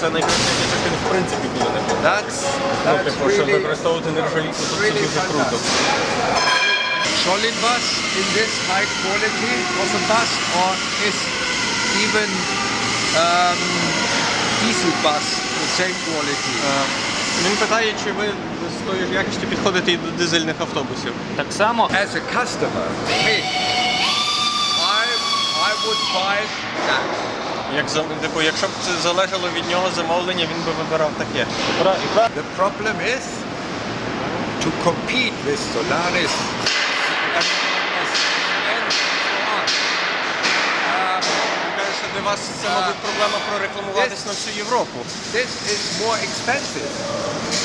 це найкраще, він в принципі буде не буде. Ну, типу, щоб використовувати нержавійку, тут це дуже круто. solid bus in this high quality of a bus or is even um, diesel bus the same quality? Е, Він питає, чи ви з тої ж якості підходите і до дизельних автобусів. Так само As a customer, me, I, I would buy that. Як типу, якщо б це залежало від нього замовлення, він би вибирав таке. The problem is to compete with Solaris що для вас це, мабуть, проблема прорекламуватись на всю Європу. this is more expensive.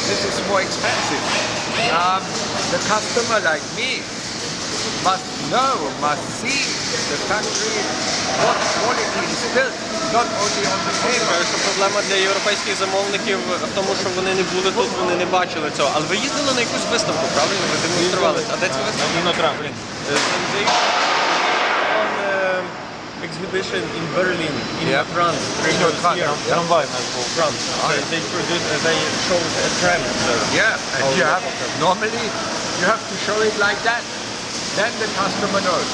This is more expensive. Um, the customer like me must know, must see the factory, what quality is built, not only on the paper. Що проблема для європейських замовників в тому, що вони не були тут, вони не бачили цього. Але ви їздили на якусь виставку, правильно? Ви демонструвалися. А де ця виставка? Uh, exhibition in Berlin, in Yeah. France, three years Inotranс. here. Трамвай в нас був. France. They, they produced, uh, they showed a tram there. Yeah, and you have normally you have to show it like that. Then the customer knows.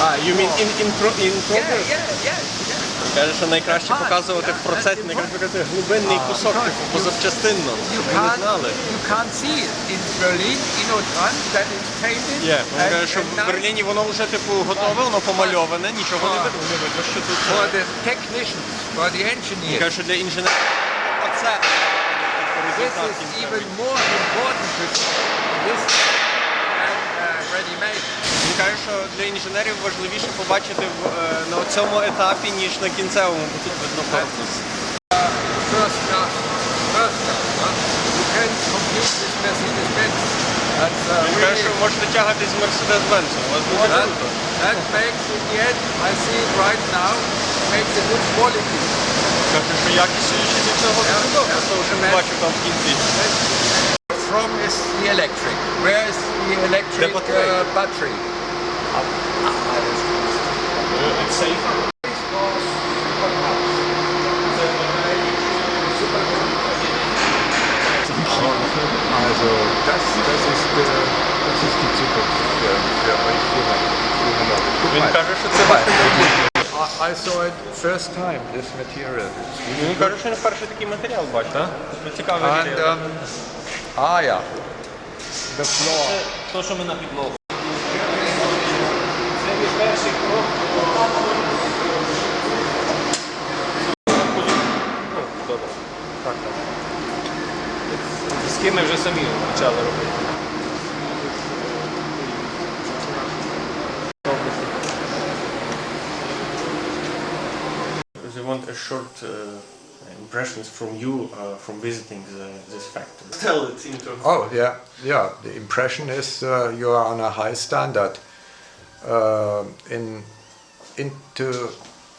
Ah, you mean in, in, pro, in progress? yeah, yeah, yeah. Каже, що найкраще Ah, показувати в процесі, найкраще показати глибинний кусок, типу, you- позавчастинно. You не can't, знали. you can't see it in Berlin, in Otrans, that it's painted. Є, він каже, що в. Берліні воно вже типу готове, воно помальоване, нічого не Ah. видно, не видно, що тут. For е, the technicians, for the Він engineers, каже, що для інженерів оце this is even more important to this Він каже, що для інженерів важливіше побачити е, на цьому етапі, ніж на кінцевому, бо тут видно корпус. Він каже, що можете тягатись з Mercedes-Benz, у вас дуже круто. that makes in the end, I see it right now, makes a good quality. Каже, що якість від цього дуже добре, що Amen. там в кінці. From is the electric. Where is the electric The battery. uh, battery? It's safer. Also das, das, ist, äh, das ist die Zukunft für, für euch jungen, jungen Leute. Guck Він mal. каже, що це ваше майбутнє. I, I saw it first time, this material. Він каже, що не вперше такий матеріал бачить. Це цікавий And, матеріал. ah yeah, the floor. То, що ми на підлогу. Добре. Так, так. З ким ми вже самі почали робити. They want a short uh, impressions from you uh, from visiting the, this factory. Tell it into. Oh yeah, yeah. The impression is uh, you are on a high standard. Uh, in into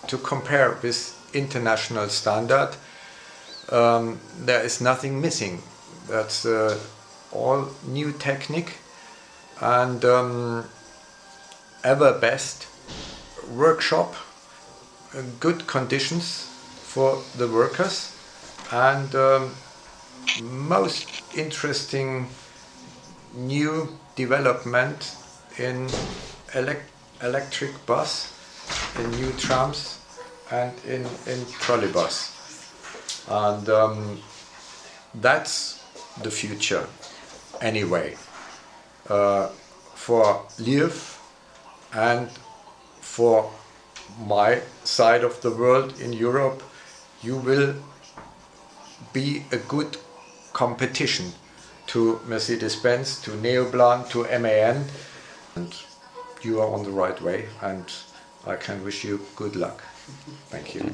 to compare with international standard, um, there is nothing missing. That's uh, all new technique and um, ever best workshop, uh, good conditions for the workers, and um, most interesting new development in elec- electric bus, in new trams, and in, in trolleybus. And um, that's the future, anyway, uh, for Liev and for my side of the world in Europe, you will be a good competition to Mercedes-Benz, to Neoplan, to MAN, and you are on the right way. And I can wish you good luck. Thank you.